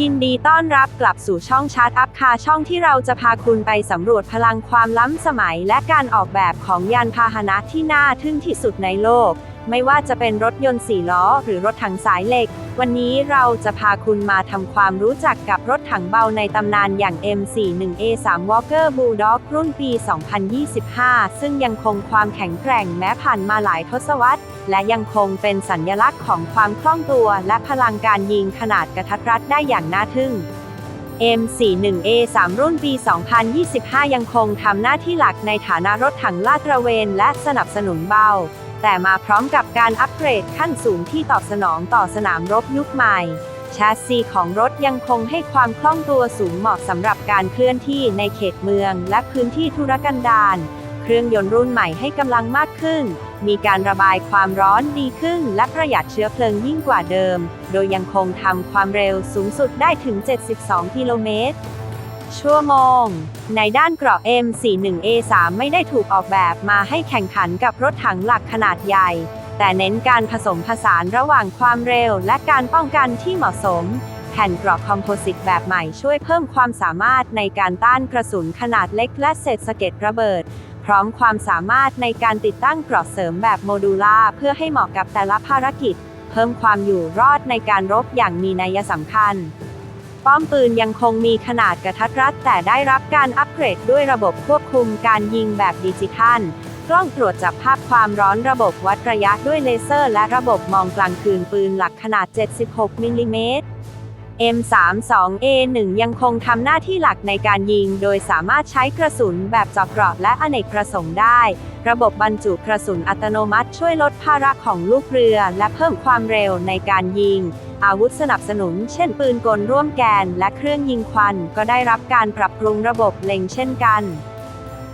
ยินดีต้อนรับกลับสู่ช่องชาร์ตอัพคาช่องที่เราจะพาคุณไปสำรวจพลังความล้ำสมัย และการออกแบบของยานพาหนะที่น่าทึ่งที่สุดในโลก ไม่ว่าจะเป็นรถยนต์สี่ล้อ หรือรถถังสายเหล็ก วันนี้เราจะพาคุณมาทำความรู้จักกับรถถังเบาในตำนานอย่าง M41A3 Walker Bulldog รุ่นปี 2025 ซึ่งยังคงความแข็งแกร่งแม้ผ่านมาหลายทศวรรษและยังคงเป็นสัญลักษณ์ของความคล่องตัวและพลังการยิงขนาดกระทัดรัดได้อย่างน่าทึ่ง M41A3 รุ่นปี 2025 ยังคงทำหน้าที่หลักในฐานะรถถังลาดตระเวนและสนับสนุนเบา แต่มาพร้อมกับการอัปเกรดขั้นสูงที่ตอบสนองต่อสนามรบยุคใหม่ แชสซีของรถยังคงให้ความคล่องตัวสูงเหมาะสำหรับการเคลื่อนที่ในเขตเมืองและพื้นที่ธุรกันดาร เครื่องยนต์รุ่นใหม่ให้กำลังมากขึ้น มีการระบายความร้อนดีขึ้น และประหยัดเชื้อเพลิงยิ่งกว่าเดิม โดยยังคงทำความเร็วสูงสุดได้ถึง 72 กิโลเมตรชั่วโมง ในด้านเกราะ M41A3 ไม่ได้ถูกออกแบบมาให้แข่งขันกับรถถังหลักขนาดใหญ่ แต่เน้นการผสมผสานระหว่างความเร็วและการป้องกันที่เหมาะสม แผ่นเกราะคอมโพสิตแบบใหม่ช่วยเพิ่มความสามารถในการต้านกระสุนขนาดเล็กและเศษสะเก็ดระเบิด พร้อมความสามารถในการติดตั้งเกราะเสริมแบบโมดูล่าเพื่อให้เหมาะกับแต่ละภารกิจ เพิ่มความอยู่รอดในการรบอย่างมีนัยสำคัญ ป้อมปืนยังคงมีขนาดกระทัดรัดแต่ได้รับการอัปเกรดด้วยระบบควบคุมการยิงแบบดิจิทัลกล้องตรวจจับภาพความร้อนระบบวัดระยะด้วยเลเซอร์ และระบบมองกลางคืนปืนหลักขนาด 76 มิลลิเมตร M32A1 ยังคงทำหน้าที่หลักในการยิง โดยสามารถใช้กระสุนแบบเจาะเกราะและอเนกประสงค์ได้ ระบบบรรจุกระสุนอัตโนมัติช่วยลดภาระของลูกเรือ และเพิ่มความเร็วในการยิง อาวุธสนับสนุน เช่นปืนกลร่วมแกน และเครื่องยิงควัน ก็ได้รับการปรับปรุงระบบเล็งเช่นกัน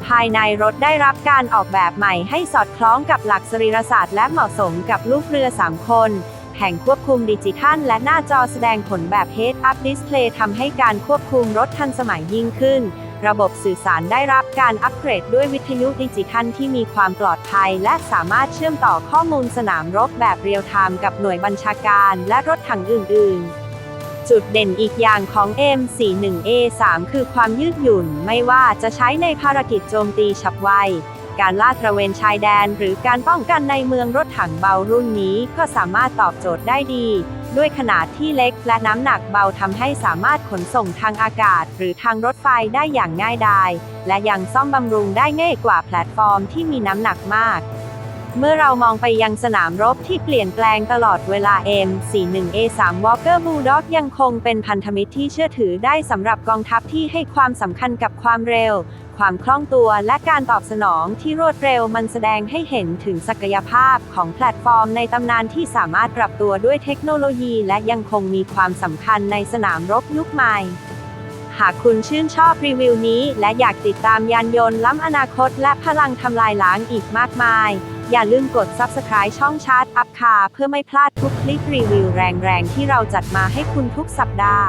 ภายในรถได้รับการออกแบบใหม่ให้สอดคล้องกับหลักสรีรศาสตร์และเหมาะสมกับลูกเรือ 3 คน แผงควบคุมดิจิทัล และหน้าจอแสดงผลแบบ Head-Up Display ทำให้การควบคุมรถทันสมัยยิ่งขึ้น ระบบสื่อสารได้รับการอัปเกรดด้วยวิทยุดิจิทัลที่มีความปลอดภัย และสามารถเชื่อมต่อข้อมูลสนามรบแบบเรียลไทม์กับหน่วยบัญชาการและรถถังอื่น ๆจุดเด่นอีกอย่างของ M41A3 คือความยืดหยุ่น ไม่ว่าจะใช้ในภารกิจโจมตีฉับไว การลาดตระเวนชายแดน หรือการป้องกันในเมืองรถถังเบารุ่นนี้ก็สามารถตอบโจทย์ได้ดี ด้วยขนาดที่เล็กและน้ำหนักเบาทำให้สามารถขนส่งทางอากาศ หรือทางรถไฟได้อย่างง่ายดาย และยังซ่อมบำรุงได้ง่ายกว่าแพลตฟอร์มที่มีน้ำหนักมาก เมื่อเรามองไปยังสนามรบที่เปลี่ยนแปลงตลอดเวลา M41A3 Walker Bulldog ยังคงเป็นพันธมิตรที่เชื่อถือได้สำหรับกองทัพที่ให้ความสำคัญกับความเร็ว ความคล่องตัวและการตอบสนองที่รวดเร็วมันแสดงให้เห็นถึงศักยภาพของแพลตฟอร์มในตำนานที่สามารถปรับตัวด้วยเทคโนโลยี และยังคงมีความสำคัญในสนามรบยุคใหม่หากคุณชื่นชอบรีวิวนี้ และอยากติดตามยานยนต์ล้ำอนาคตและพลังทำลายล้างอีกมากมาย อย่าลืมกด Subscribe ช่องชาร์ตอัพคาเพื่อไม่พลาดทุกคลิปรีวิวแรงๆ ที่เราจัดมาให้คุณทุกสัปดาห์